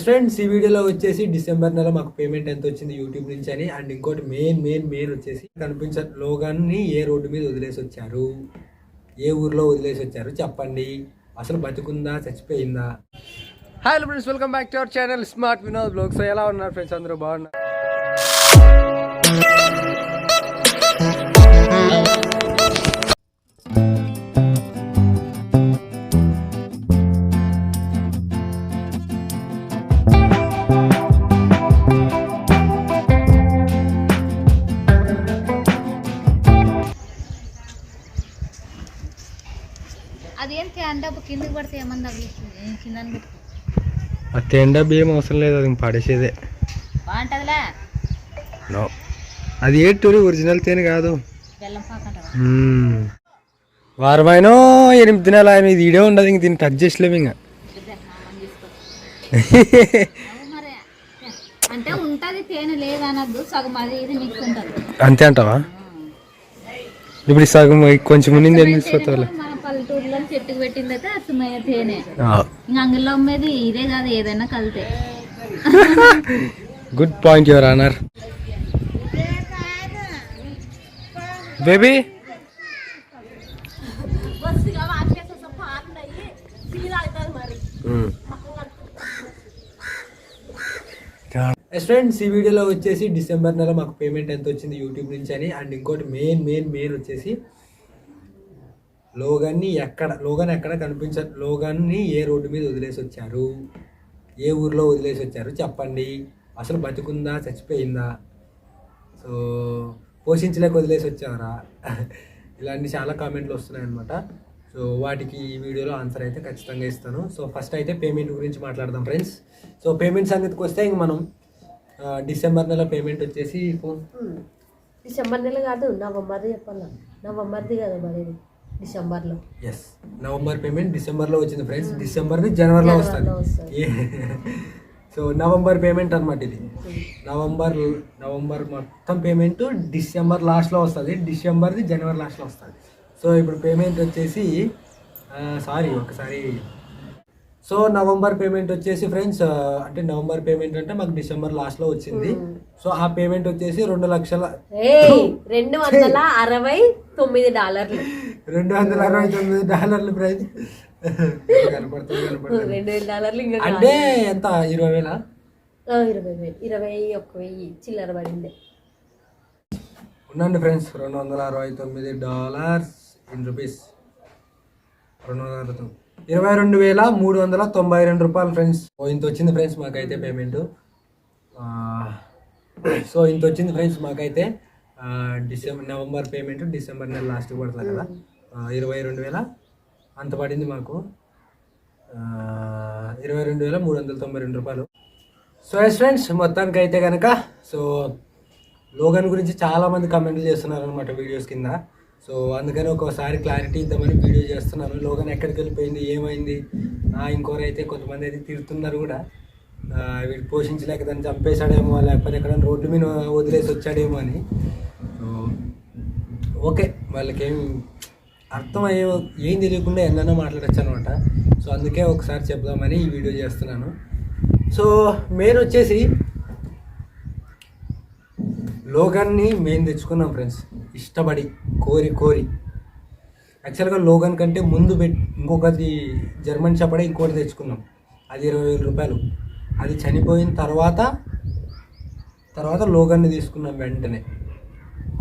Friends ఈ వీడియోలో వచ్చేసి డిసెంబర్ నెల మాకు పేమెంట్ ఎంత వచ్చింది యూట్యూబ్ నుంచి అని అండ్ ఇంకోటి మెయిన్ మెయిన్ మెయిన్ వచ్చేసి కనిపించే లోగాన్ని ఏ రోడ్డు మీద వదిలేసి వచ్చారు? ఏ ఊర్లో వదిలేసి వచ్చారు? చెప్పండి. అసలు బతుకుందా? చచ్చిపోయిందా? Hi friends welcome back to our channel smart Vinod blogs ఎలా ఉన్నారు ఫ్రెండ్స్ అందరూ బాగున్నారు? ఆ తెండ బియ్యం అవసరం లేదు అది ఇంక పడేసేదే. అది ఏంటి ఒరిజినల్ తేనె కాదు. వారమైన ఎనిమిది ఆయన ఇది ఇడే ఉండదు ఇంక దీన్ని టచ్ చేసలేము ఇంకా. అంటే ఉంటది తేనె లేదనద్దు సగం అది ఇది మిక్స్ ఉంటుంది. అంతే అంటావా? ఇప్పుడు సగం కొంచెం ముందు ఏం తీసుకొస్తావులే మన పల్లెటూరులో చెట్టుకు పెట్టింది అయితే అసమయ్య తేనె. ఇంకా అంగిల్లో అమ్మేది ఇదే కాదు ఏదైనా కలితే. Good point your honour baby friends ఈ వీడియోలో వచ్చేసి డిసెంబర్ నెల మాకు పేమెంట్ ఎంత వచ్చింది యూట్యూబ్ నుంచి అని అండ్ ఇంకోటి మెయిన్ మెయిన్ మెయిన్ వచ్చేసి లోగాన్ని ఎక్కడ లోగాన్ ఎక్కడ కనిపించ లోగాన్ని ఏ రోడ్డు మీద వదిలేసి వచ్చారు? ఏ ఊర్లో వదిలేసి వచ్చారు? చెప్పండి. అసలు బతుకుందా? చచ్చిపోయిందా? సో పోషించలేక వదిలేసి వచ్చారా? ఇలాంటి చాలా కామెంట్లు వస్తున్నాయి అనమాట సో వాటికి ఈ వీడియోలో ఆన్సర్ అయితే ఖచ్చితంగా ఇస్తాను. సో ఫస్ట్ అయితే పేమెంట్ గురించి మాట్లాడదాం ఫ్రెండ్స్ సో పేమెంట్ సంగతికి వస్తే ఇంక మనం డిసెంబర్ నెల పేమెంట్ వచ్చేసి ఫోన్. డిసెంబర్ నెల కాదు నవంబర్ చెప్పాలా? నవంబర్ది కదా మరి డిసెంబర్లో. ఎస్ నవంబర్ పేమెంట్ డిసెంబర్లో వచ్చింది ఫ్రెండ్స్. డిసెంబర్ది జనవరిలో జనవరిలో వస్తుంది. సో నవంబర్ పేమెంట్ అనమాట ఇది. నవంబర్ నవంబర్ మొత్తం పేమెంట్ డిసెంబర్ లాస్ట్లో వస్తుంది. డిసెంబర్ది జనవరి లాస్ట్లో వస్తుంది. సో ఇప్పుడు పేమెంట్ వచ్చేసి సారీ ఒకసారి సో నవంబర్ పేమెంట్ వచ్చేసి ఫ్రెండ్స్ అంటే నవంబర్ పేమెంట్ అంటే మాకు డిసెంబర్ లాస్ట్లో వచ్చింది. సో ఆ పేమెంట్ వచ్చేసి రెండు లక్షల రెండు వందల అరవై తొమ్మిది డాలర్లు. రెండు వందల అరవై తొమ్మిది డాలర్లు ప్రైస్ అంటే ఎంత? ఇరవై వేల? ఇరవై వేలు ఇరవై ఒక్క వెయ్యి చిల్లర పడింది. ఉండండి ఫ్రెండ్స్ రెండు వందల అరవై తొమ్మిది డాలర్స్ ఇన్ రూపీస్. రెండు వందల అరవై తొమ్మిది. ఇరవై రెండు వేల మూడు వందల తొంభై రెండు రూపాయలు ఫ్రెండ్స్. ఓ ఇంత వచ్చింది ఫ్రెండ్స్ మాకైతే పేమెంట్ సో ఇంత వచ్చింది ఫ్రెండ్స్ మాకైతే డిసెంబర్ నవంబర్ పేమెంట్ డిసెంబర్ నెల లాస్ట్ పడుతుంది కదా. ఇరవై రెండు వేల అంత పడింది మాకు. ఇరవై రెండు వేల మూడు వందల తొంభై రెండు రూపాయలు. సో ఎస్ ఫ్రెండ్స్ మొత్తానికి అయితే కనుక సో లోగన్ గురించి చాలామంది కమెంట్లు చేస్తున్నారు అనమాట వీడియోస్ కింద. సో అందుకని ఒకసారి క్లారిటీ ఇద్దామని వీడియో చేస్తున్నాను. లోగన్ ఎక్కడికి వెళ్ళిపోయింది? ఏమైంది? ఇంకోరు అయితే కొంతమంది అయితే తిడుతున్నారు కూడా. వీడు పోషించలేక దాన్ని చంపేశాడేమో లేకపోతే ఎక్కడ రోడ్డు మీద వదిలేసి వచ్చాడేమో అని. సో ఓకే వాళ్ళకేం అర్థం అయ్యే ఏం తెలియకుండా ఎన్నైనా మాట్లాడచ్చు అనమాట సో అందుకే ఒకసారి చెప్దామని ఈ వీడియో చేస్తున్నాను. సో మెయిన్ వచ్చేసి లోగాన్ని మేము తెచ్చుకున్నాం ఫ్రెండ్స్ ఇష్టపడి. కోరి కోరి. యాక్చువల్గా లోగన్ కంటే ముందు పెట్ ఇంకొకటి జర్మన్ చెప్పడే ఇంకోటి తెచ్చుకున్నాం. అది ఇరవై వేల రూపాయలు. అది చనిపోయిన తర్వాత తర్వాత లోగన్ని తీసుకున్నాం వెంటనే.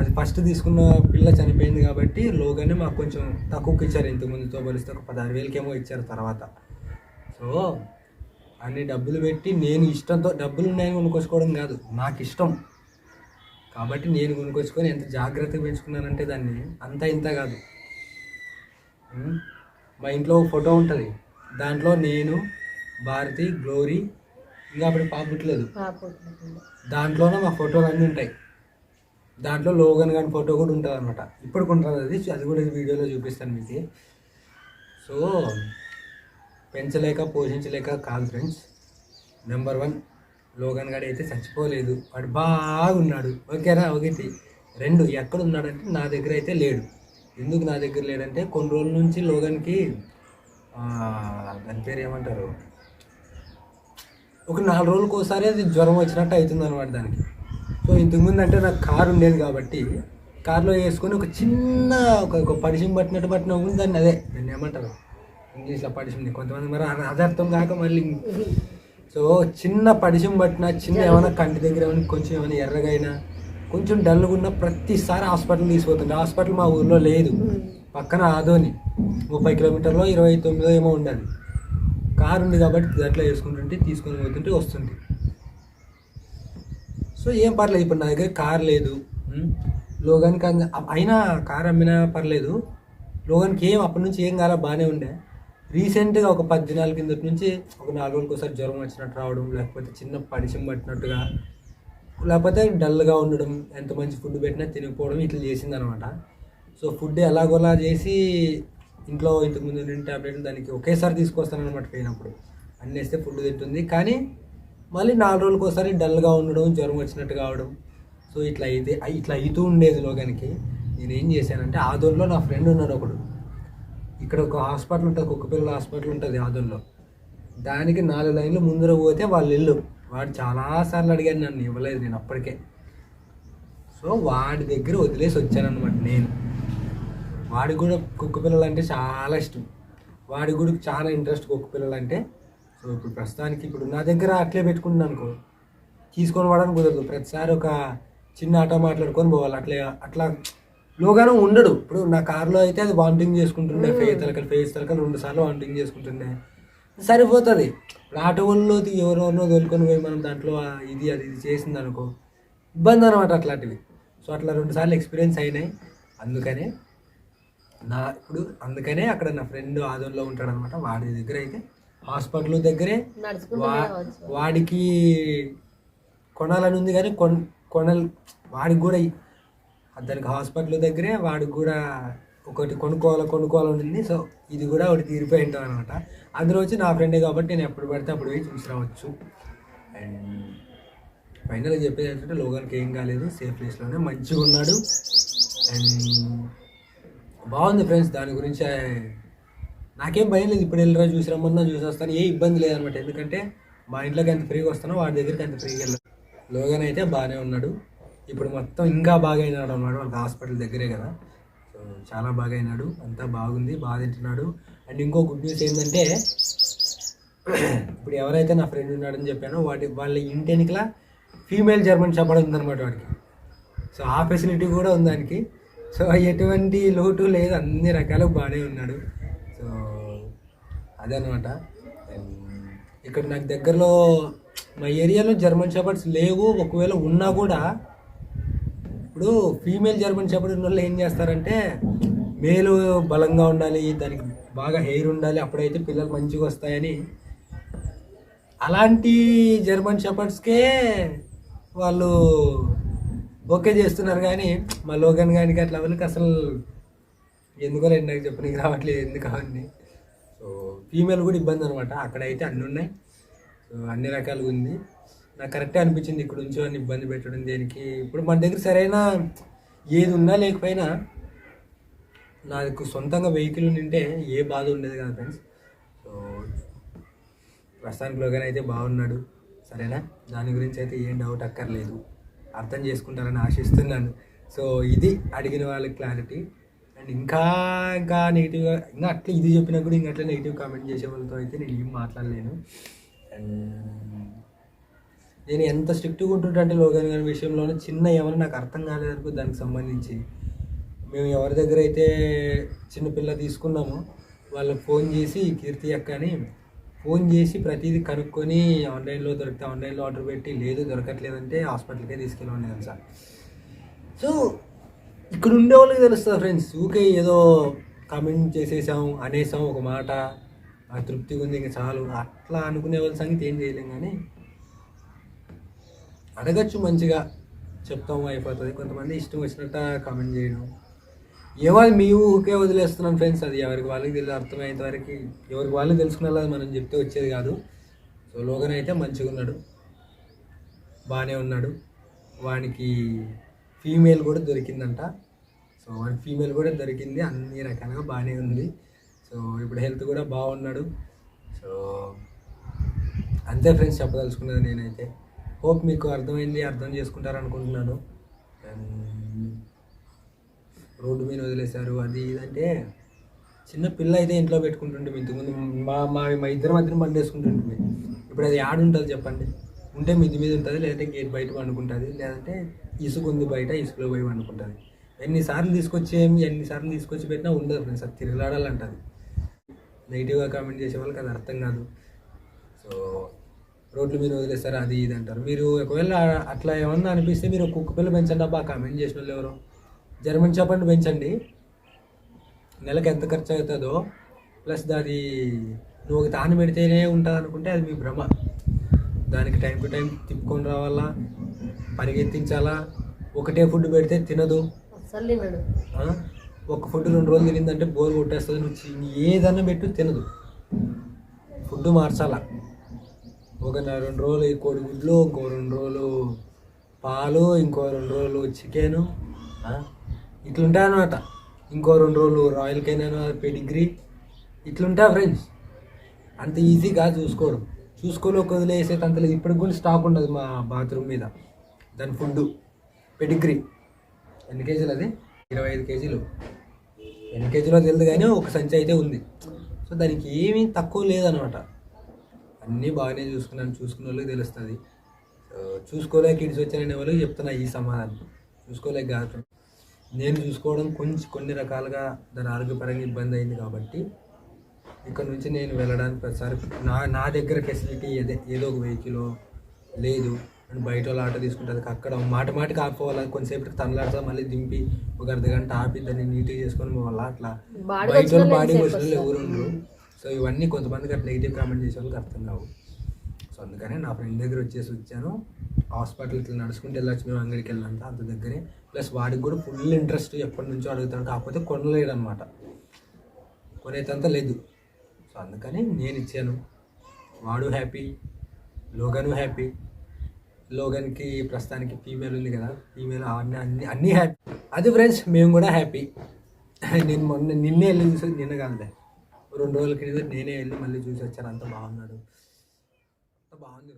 అది ఫస్ట్ తీసుకున్న పిల్ల చనిపోయింది కాబట్టి లోగన్ని మాకు కొంచెం తక్కువకి ఇచ్చారు ఇంతకుముందుతో పోలిస్తే ఒక పదహారు వేలకేమో ఇచ్చారు తర్వాత. సో అన్ని డబ్బులు పెట్టి నేను ఇష్టంతో డబ్బులు ఉన్నాయని కొనుక్కోసుకోవడం కాదు నాకు ఇష్టం. కాబట్టి నేను కొనుక్కొచ్చుకొని ఎంత జాగ్రత్తగా పెంచుకున్నానంటే దాన్ని అంత ఇంత కాదు? మా ఇంట్లో ఒక ఫోటో ఉంటుంది. దాంట్లో నేను భారతి గ్లోరీ ఇంకా అప్పుడు పాప పుట్టలేదు. దాంట్లోనే మా ఫోటోలు అన్నీ ఉంటాయి. దాంట్లో లోగన్ గాని ఫోటో కూడా ఉంటుంది అనమాట ఇప్పుడు ఉంటుంది అది అది కూడా వీడియోలో చూపిస్తాను మీకు. సో పెంచలేక పోషించలేక కాదు ఫ్రెండ్స్. నెంబర్ వన్ లోగన్ గడి అయితే చచ్చిపోలేదు. వాడు బాగున్నాడు. ఓకేనా? ఒకటి రెండు ఎక్కడ ఉన్నాడంటే నా దగ్గర అయితే లేడు. ఎందుకు నా దగ్గర లేడంటే కొన్ని రోజుల నుంచి లోగన్కి దాని పేరు ఏమంటారు? ఒక నాలుగు రోజులకు ఒకసారి అది జ్వరం వచ్చినట్టు అవుతుంది అనమాట దానికి. సో ఇంతకుముందు అంటే నాకు కారు ఉండేది కాబట్టి కారులో వేసుకొని ఒక చిన్న ఒక ఒక పడిషం పట్టినట్టు పట్టిన ఉంది దాన్ని అదే. దాన్ని ఏమంటారు? ఇంగ్లీష్లో పడిషింది కొంతమంది మరి అదర్థం అది అర్థం కాక మళ్ళీ సో చిన్న పడిషం పట్టిన చిన్న ఏమైనా కంటి దగ్గర ఏమైనా కొంచెం ఏమైనా ఎర్రగా అయినా కొంచెం డల్గా ఉన్న ప్రతిసారి హాస్పిటల్ తీసుకుపోతుంది హాస్పిటల్ మా ఊర్లో లేదు. పక్కన ఆదోని ముప్పై కిలోమీటర్లో ఇరవై తొమ్మిదో ఏమో ఉండాలి. కారు ఉంది కాబట్టి అట్లా వేసుకుంటుంటే తీసుకొని పోతుంటే వస్తుంది సో ఏం పర్లేదు. ఇప్పుడు నా దగ్గర కార్ లేదు. ఉమ్, లోగానికి అయినా కార్ అమ్మినా పర్లేదు. లోగానికి ఏం అప్పటి నుంచి ఏం కాలా బాగానే ఉండే. రీసెంట్గా ఒక పది కిందటి నుంచి ఒక నాలుగు రోజులకి ఒకసారి జ్వరం వచ్చినట్టు రావడం లేకపోతే చిన్న పడిశం పట్టినట్టుగా లేకపోతే డల్గా ఉండడం ఎంత మంచి ఫుడ్ పెట్టినా తినకపోవడం ఇట్లా చేసింది అనమాట సో ఫుడ్ ఎలాగోలా చేసి ఇంట్లో ఇంతకుముందు ముందు టాబ్లెట్ దానికి ఒకేసారి తీసుకొస్తానమాట పోయినప్పుడు. అన్నీ వేస్తే ఫుడ్ తింటుంది. కానీ మళ్ళీ నాలుగు రోజులకి ఒకసారి డల్గా ఉండడం జ్వరం వచ్చినట్టు కావడం సో ఇట్లా అయితే ఇట్లా అవుతూ ఉండేది లోగానికి నేను ఏం చేశానంటే ఆదోన్లో నా ఫ్రెండ్ ఉన్నాడు ఒకడు. ఇక్కడ ఒక హాస్పిటల్ ఉంటుంది కుక్కపిల్లల హాస్పిటల్ ఉంటుంది ఆదుల్లో దానికి నాలుగు లైన్లు ముందర పోతే వాళ్ళు ఇల్లు. వాడు చాలాసార్లు అడిగాను నన్ను ఇవ్వలేదు నేను అప్పటికే. సో వాడి దగ్గర వదిలేసి వచ్చానమాట నేను. వాడికి కూడా కుక్కపిల్లలు అంటే చాలా ఇష్టం. వాడి కూడా చాలా ఇంట్రెస్ట్ కుక్కపిల్లలు అంటే. సో ఇప్పుడు ప్రస్తుతానికి ఇప్పుడు నా దగ్గర అట్లే పెట్టుకుంటున్నాను అనుకో. తీసుకొని వాడని కుదరదు. ప్రతిసారి ఒక చిన్న ఆటో మాట్లాడుకొని పోవాలి. అట్లే అట్లా లోగానే ఉండడు. ఇప్పుడు నా కార్లో అయితే అది వామిటింగ్ చేసుకుంటుండే. ఫేస్ తలకలు ఫేస్ తలకలు రెండు సార్లు వామిటింగ్ చేసుకుంటుండే. సరిపోతుంది. ఇప్పుడు ఆటో వాళ్ళు ఎవరెవరినో తోలుకొని పోయి మనం దాంట్లో ఇది అది ఇది చేసింది అనుకో ఇబ్బంది అనమాట అట్లాంటివి. సో అట్లా రెండు సార్లు ఎక్స్పీరియన్స్ అయినాయి. అందుకనే నా ఇప్పుడు అందుకనే అక్కడ నా ఫ్రెండ్ ఆదోన్లో ఉంటాడు అనమాట వాడి దగ్గర అయితే హాస్పిటల్ దగ్గరే. వాడికి కొనాలని ఉంది కానీ కొన్ కొనల్ వాడికి కూడా దానికి హాస్పిటల్ దగ్గరే వాడికి కూడా ఒకటి కొనుక్కోవాలి కొనుక్కోవాలని ఉంది సో ఇది కూడా ఒకటి తీరిపోయి ఉంటాం అనమాట. అందులో వచ్చి నా ఫ్రెండే కాబట్టి నేను ఎప్పుడు పడితే అప్పుడు పోయి చూసి రావచ్చు. అండ్ ఫైనల్గా చెప్పేది ఏంటంటే లోగానికి ఏం కాలేదు. సేఫ్ ప్లేస్లోనే మంచిగా ఉన్నాడు. అండ్ బాగుంది ఫ్రెండ్స్ దాని గురించి నాకేం భయం లేదు. ఇప్పుడు వెళ్ళరా చూసి రమ్మన్నా చూసి వస్తాను ఏ ఇబ్బంది లేదనమాట ఎందుకంటే మా ఇంట్లోకి ఎంత ఫ్రీగా వస్తానో వాడి దగ్గరికి ఎంత ఫ్రీగా వెళ్ళాను లోగన్ అయితే బాగానే ఉన్నాడు. ఇప్పుడు మొత్తం ఇంకా బాగా అయినాడు అన్నమాట వాళ్ళకి హాస్పిటల్ దగ్గరే కదా. సో చాలా బాగా అయినాడు. అంతా బాగుంది బాగా తింటున్నాడు. అండ్ ఇంకో గుడ్ న్యూస్ ఏంటంటే ఇప్పుడు ఎవరైతే నా ఫ్రెండ్ ఉన్నాడని చెప్పానో వాటి వాళ్ళ ఇంటి వెనుకల ఫీమేల్ జర్మన్ షపడ ఉందన్నమాట వాడికి. సో ఆ ఫెసిలిటీ కూడా ఉంది దానికి. సో ఎటువంటి లోటు లేదు. అన్ని రకాలు బాగానే ఉన్నాడు. సో అదనమాట ఇక్కడ నాకు దగ్గరలో మా ఏరియాలో జర్మన్ షెపర్డ్స్ లేవు. ఒకవేళ ఉన్నా కూడా ఇప్పుడు ఫీమేల్ జర్మన్ షెపర్డ్ ఉన్న వాళ్ళు ఏం చేస్తారంటే మేలు బలంగా ఉండాలి దానికి బాగా హెయిర్ ఉండాలి అప్పుడైతే పిల్లలు మంచిగా వస్తాయని. అలాంటి జర్మన్ షెపర్డ్స్కే వాళ్ళు ఓకే చేస్తున్నారు కానీ మా లోగన్ గానికి అట్లా వాళ్ళకి అసలు ఎందుకో లేదు నాకు చెప్పడానికి రావట్లేదు ఎందుకు అవన్నీ సో ఫీమేల్ కూడా ఇబ్బంది అనమాట అక్కడైతే అన్నీ ఉన్నాయి. సో అన్ని రకాలుగా ఉంది. నాకు కరెక్టే అనిపించింది ఇక్కడ నుంచి అని ఇబ్బంది పెట్టడం దేనికి. ఇప్పుడు మన దగ్గర సరైన ఏది ఉన్నా లేకపోయినా నాకు సొంతంగా వెహికల్ ఉంటే ఏ బాధ ఉండేది కదా ఫ్రెండ్స్. సో ప్రస్తుతానికి లోగాన్ అయితే బాగున్నాడు. సరేనా? దాని గురించి అయితే ఏం డౌట్ అక్కర్లేదు. అర్థం చేసుకుంటారని ఆశిస్తున్నాను. సో ఇది అడిగిన వాళ్ళకి క్లారిటీ అండ్ ఇంకా ఇంకా నెగిటివ్గా ఇంకా అట్లా ఇది చెప్పినా కూడా ఇంకా అట్లా నెగిటివ్ కామెంట్ చేసే వాళ్ళతో అయితే నేను ఏం మాట్లాడలేను. అండ్ నేను ఎంత స్ట్రిక్ట్గా ఉంటుంటే అంటే గారి విషయంలోనే చిన్న ఏమైనా నాకు అర్థం కాలేదనుకో దానికి సంబంధించి. మేము ఎవరి దగ్గర అయితే చిన్నపిల్ల తీసుకున్నామో వాళ్ళకి ఫోన్ చేసి కీర్తి అక్క అని ఫోన్ చేసి ప్రతిదీ కనుక్కొని ఆన్లైన్లో దొరికితే ఆన్లైన్లో ఆర్డర్ పెట్టి లేదు దొరకట్లేదంటే హాస్పిటల్కే తీసుకెళ్ళమని సార్. సో ఇక్కడ ఉండే వాళ్ళకి తెలుస్తుంది ఫ్రెండ్స్ ఊకే ఏదో కమెంట్ చేసేసాం అనేసాం ఒక మాట ఆ తృప్తిగా ఉంది ఇంకా చాలు. అట్లా అనుకునే వాళ్ళ సంగతి ఏం చేయలేం కానీ అడగచ్చు మంచిగా. చెప్తాము అయిపోతుంది. కొంతమంది ఇష్టం వచ్చినట్టు కామెంట్ చేయడం ఎవరు మీ ఊరికే వదిలేస్తున్నాం ఫ్రెండ్స్ అది ఎవరికి వాళ్ళకి తెలియదు అర్థమయ్యేంత వరకు ఎవరికి వాళ్ళు తెలుసుకునేలా మనం చెప్తే వచ్చేది కాదు. సో లోగన్ అయితే మంచిగా ఉన్నాడు. బాగానే ఉన్నాడు. వానికి ఫీమేల్ కూడా దొరికిందంట. సో వానికి ఫీమేల్ కూడా దొరికింది. అన్ని రకాలుగా బాగానే ఉంది. సో ఇప్పుడు హెల్త్ కూడా బాగున్నాడు. సో అంతే ఫ్రెండ్స్ చెప్పదలుచుకున్నది నేనైతే. హోప్ మీకు అర్థమైంది అర్థం చేసుకుంటారు అనుకుంటున్నాను రోడ్డు మీద వదిలేశారు అది ఇదంటే చిన్న పిల్ల అయితే ఇంట్లో పెట్టుకుంటుంటే ఇంతకుముందు. మా మా మా ఇద్దరి మధ్యన బండి వేసుకుంటుంటే ఇప్పుడు అది యాడ్ ఉంటుంది చెప్పండి. ఉంటే మిద్ది మీద ఉంటుంది లేదంటే గేట్ బయట పండుకుంటుంది లేదంటే ఇసుక ఉంది బయట ఇసుకలో పోయి పండుకుంటుంది. ఎన్నిసార్లు తీసుకొచ్చి ఏమి ఎన్నిసార్లు తీసుకొచ్చి పెట్టినా ఉండదు ఫ్రెండ్స్ అది తిరగలాడాలంటుంది. నెగిటివ్గా కామెంట్ చేసే వాళ్ళకి అది అర్థం కాదు. సో రోడ్ల మీద వదిలేస్తారు? అది ఇది అంటారు. మీరు ఒకవేళ అట్లా ఏమన్నా అనిపిస్తే మీరు కుక్క పిల్ల పెంచండి అబ్బా కామెంట్ చేసిన వాళ్ళు ఎవరు? జర్మన్ చెప్పండి పెంచండి. నెలకు ఎంత ఖర్చు అవుతుందో ప్లస్ దాది నువ్వు ఒక తాను పెడితేనే ఉంటుంది అనుకుంటే అది మీ భ్రమ. దానికి టైం టు టైం తిప్పుకొని రావాలా పరిగెత్తించాలా ఒకటే ఫుడ్ పెడితే తినదు? ఒక ఫుడ్ రెండు రోజులు తినిందంటే బోర్ కొట్టేస్తుంది నువ్వు ఏదన్నా పెట్టు తినదు. ఫుడ్ మార్చాలా? ఒక రెండు రోజులు ఈ కోడిగుడ్లు ఇంకో రెండు రోజులు పాలు ఇంకో రెండు రోజులు చికెను ఇట్లుంటాయి అనమాట ఇంకో రెండు రోజులు రాయల్ కెనాన్ పెడిగ్రీ. ఇట్లుంటాయి ఫ్రెండ్స్. అంత ఈజీగా చూసుకోవడం చూసుకోలో వదిలేసే అంతలేదు ఇప్పటికి కూడా స్టాక్ ఉండదు మా బాత్రూమ్ మీద. దాని ఫుడ్ పెడిగ్రీ. ఎన్ని కేజీలు అది? ఇరవై ఐదు కేజీలు. ఎన్ని కేజీలో తెలియదు కానీ ఒక సంచి అయితే ఉంది. సో దానికి ఏమీ తక్కువ లేదనమాట అన్నీ బాగానే చూసుకున్నాను. చూసుకున్న వాళ్ళకి తెలుస్తుంది చూసుకోలేక ఇడిచి వచ్చాననే వాళ్ళకి చెప్తున్నా ఈ సమాధానం. చూసుకోలేక కాదు. నేను చూసుకోవడం కొంచెం కొన్ని రకాలుగా దాని ఆరోగ్యపరంగా ఇబ్బంది అయింది కాబట్టి ఇక్కడ నుంచి నేను వెళ్ళడానికి ప్రతిసారి నా నా దగ్గర ఫెసిలిటీ ఏదే ఏదో ఒక వెహికల్ లేదు. అండ్ బయట వాళ్ళు ఆటో తీసుకుంటుంది అక్కడ మాట మాటకి ఆపుకోవాలి? కొంతసేపటికి తనలాడుతా మళ్ళీ దింపి ఒక అర్ధ గంట ఆపి దాన్ని నీట్గా చేసుకొని పోవాలా? అట్లా. బయట వాళ్ళు బాడీ వచ్చిన ఎవరు ఉండరు సో ఇవన్నీ కొంతమందికి అట్లా నెగిటివ్ కామెంట్ చేసే వాళ్ళకి అర్థం కావు. సో అందుకనే నా ఫ్రెండ్ దగ్గర వచ్చేసి వచ్చాను. హాస్పిటల్ ఇట్లా నడుచుకుంటూ వెళ్ళొచ్చు మేము అంగడికి వెళ్ళాలంట అంత దగ్గరే. ప్లస్ వాడికి కూడా ఫుల్ ఇంట్రెస్ట్ ఎప్పటి నుంచో అడుగుతాను. కాకపోతే కొనలేడు అనమాట కొనేదంత లేదు. సో అందుకని నేను ఇచ్చాను. వాడు హ్యాపీ లోగను హ్యాపీ లోగన్కి ప్రస్తుతానికి ఫీమేల్ ఉంది కదా. ఫీమేల్ అన్ని అన్ని అన్నీ హ్యాపీ అది ఫ్రెండ్స్ మేము కూడా హ్యాపీ నేను మొన్న నిన్నే వెళ్ళి చూసి నిన్న కాదులే. రెండు రోజుల క్రితం నేనే వెళ్ళి మళ్ళీ చూసి వచ్చాను. అంత బాగున్నాడు. అంత బాగుంది